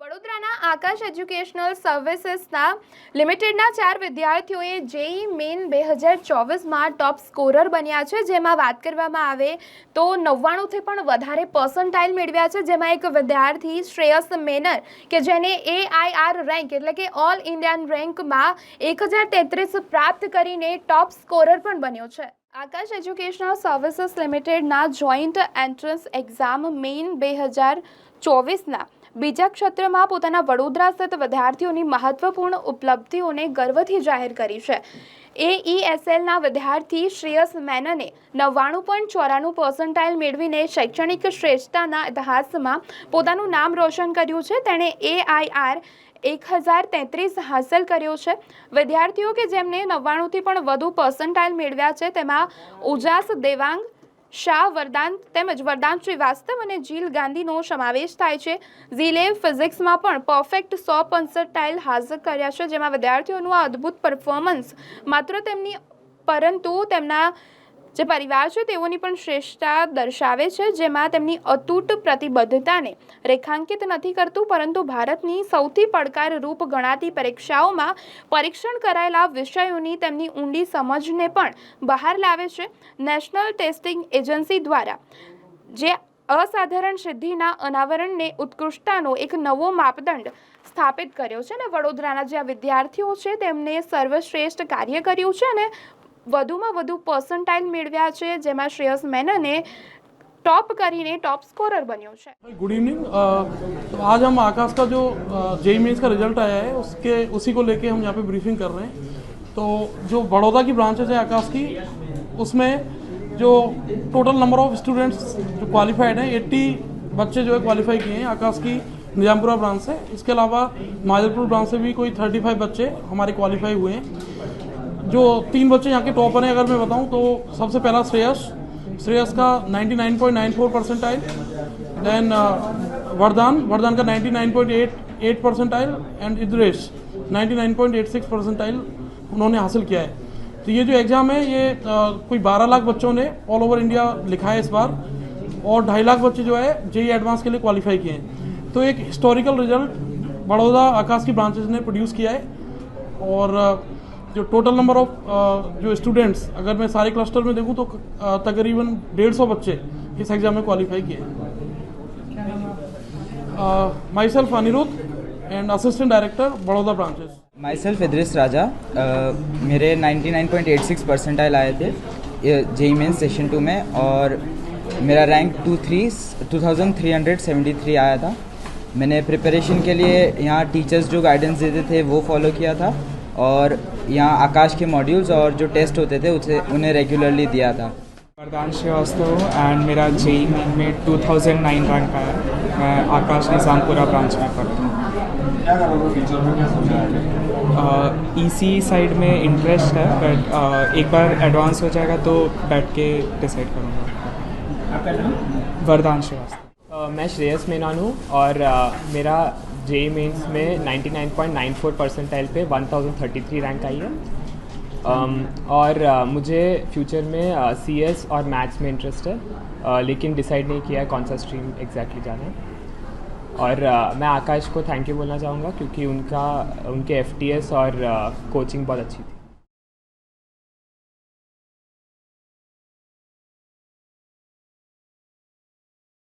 વડોદરાના આકાશ એજ્યુકેશનલ સર્વિસીસના લિમિટેડના ચાર વિદ્યાર્થીઓએ જેઈ મેન બે હજાર ચોવીસમાં ટોપ સ્કોરર બન્યા છે. જેમાં વાત કરવામાં આવે તો નવ્વાણુંથી પણ વધારે પર્સન્ટાઇલ મેળવ્યા છે. જેમાં એક વિદ્યાર્થી શ્રેયસ મેનર કે જેને એઆઈઆર રેન્ક એટલે કે ઓલ ઇન્ડિયન રેન્કમાં એક હજાર તેત્રીસ પ્રાપ્ત કરીને ટોપ સ્કોરર પણ બન્યો છે. આકાશ એજ્યુકેશનલ સર્વિસીસ લિમિટેડના જોઈન્ટ એન્ટ્રન્સ એક્ઝામ મેઇન બે હજાર ચોવીસના બીજા ક્ષેત્રમાં પોતાના વડોદરા સ્થિત વિદ્યાર્થીઓની મહત્વપૂર્ણ ઉપલબ્ધિઓને ગર્વથી જાહેર કરી છે. એઈએસએલના વિદ્યાર્થી શ્રેયસ મેનને નવ્વાણું પોઈન્ટ ચોરાણું પર્સન્ટાઇલ મેળવીને શૈક્ષણિક શ્રેષ્ઠતાના ઇતિહાસમાં પોતાનું નામ રોશન કર્યું છે. તેણે એઆઈઆર એક હજાર તેત્રીસ હાંસલ કર્યો છે. વિદ્યાર્થીઓ કે જેમને નવ્વાણુંથી પણ વધુ પર્સન્ટાઇલ મેળવ્યા છે, તેમાં ઉજાસ દેવાંગ શાહ, વરદાન તેમજ વરદાન શ્રીવાસ્તવ અને જીલ ગાંધીનો સમાવેશ થાય છે. ઝીલે ફિઝિક્સમાં પણ પરફેક્ટ સો પર્સન્ટાઇલ હાજર કર્યા છે, જેમાં વિદ્યાર્થીઓનું આ અદ્ભુત પરફોર્મન્સ માત્ર તેમની, પરંતુ તેમના જે પરિવાર છે તેઓની પણ શ્રેષ્ઠતા દર્શાવે છે, જેમાં તેમની અતૂટ પ્રતિબદ્ધતાને રેખાંકિત નથી કરતું, પરંતુ ભારતની સૌથી પડકારરૂપ ગણાતી પરીક્ષાઓમાં પરીક્ષણ કરાયેલા વિષયોની તેમની ઊંડી સમજને પણ બહાર લાવે છે. નેશનલ ટેસ્ટિંગ એજન્સી દ્વારા જે અસાધારણ સિદ્ધિના અનાવરણને ઉત્કૃષ્ટતાનો એક નવો માપદંડ સ્થાપિત કર્યો છે અને વડોદરાના જે વિદ્યાર્થીઓ છે તેમને સર્વશ્રેષ્ઠ કાર્ય કર્યું છે અને વધુમાં વધુ પર્સન્ટાઇલ મેળવ્યા છે જેમાં શ્રેયસ મેનને टॉप કરીને टॉप स्कोरर बन्यो છે गुड इवनिंग तो आज हम आकाश का जो जेई मेंस का रिजल्ट आया है उसके उसी को लेके हम यहाँ पे ब्रीफिंग कर रहे हैं तो जो बड़ौदा की ब्रांचेज है आकाश की उसमें जो टोटल नंबर ऑफ स्टूडेंट्स जो क्वालिफाइड हैं 80 बच्चे जो है क्वालिफाई किए हैं आकाश की निजामपुरा ब्रांच से इसके अलावा माजलपुर ब्रांच से भी कोई 35 बच्चे हमारे क्वालिफाई हुए हैं जो तीन बच्चे यहाँ के टॉपर हैं अगर मैं बताऊँ तो सबसे पहला श्रेयस। श्रेयस का 99.94 परसेंटाइल देन वरदान। वरदान का 99.88 परसेंटाइल एंड इद्रेश 99.86 परसेंटाइल उन्होंने हासिल किया है। तो ये जो एग्ज़ाम है ये अ, कोई 12 लाख बच्चों ने ऑल ओवर इंडिया लिखा है इस बार और ढाई लाख बच्चे जो है जेई एडवांस के लिए क्वालिफाई किए हैं। तो एक हिस्टोरिकल रिज़ल्ट बड़ौदा आकाश की ब्रांचेज ने प्रोड्यूस किया है और अ, जो टोटल नंबर ऑफ़ जो स्टूडेंट्स अगर मैं सारे क्लस्टर में देखूँ तो तकरीबन डेढ़ सौ बच्चे इस एग्ज़ाम में क्वालिफाई किए myself Aniruddh and assistant director Baroda branches myself Idris Raja uh, मेरे 99.86 परसेंटाइल आए थे जेई मेन सेशन टू में और मेरा rank two three two thousand three hundred seventy three आया था। मैंने प्रिपरेशन के लिए यहाँ टीचर्स जो गाइडेंस देते थे वो फॉलो किया था। और यहाँ आकाश के मॉड्यूल्स और जो टेस्ट होते थे उसे उन्हें रेगुलरली दिया था। वरदान श्रीवास्तव एंड मेरा जेई मेन में 2009 रैंक आया मैं आकाश निज़ामपुरा ब्रांच में पढ़ता हूँ। ईसी साइड में इंटरेस्ट है? बट एक बार एडवांस हो जाएगा तो बैठ के डिसाइड करूँगा। वरदान श्रीवास्तव। अ, मैं श्रेयस मेनन हूँ और अ, मेरा जे मेंस में 99.94 परसेंटाइल पे 1033 रैंक आई है। Um, और uh, मुझे फ्यूचर में सी एस और मैथ्स में इंटरेस्ट है। Uh, लेकिन डिसाइड नहीं किया है कौन सा स्ट्रीम एग्जैक्टली जाना है। और uh, मैं आकाश को थैंक यू बोलना चाहूँगा क्योंकि उनका उनके एफटीएस और कोचिंग बहुत अच्छी थी।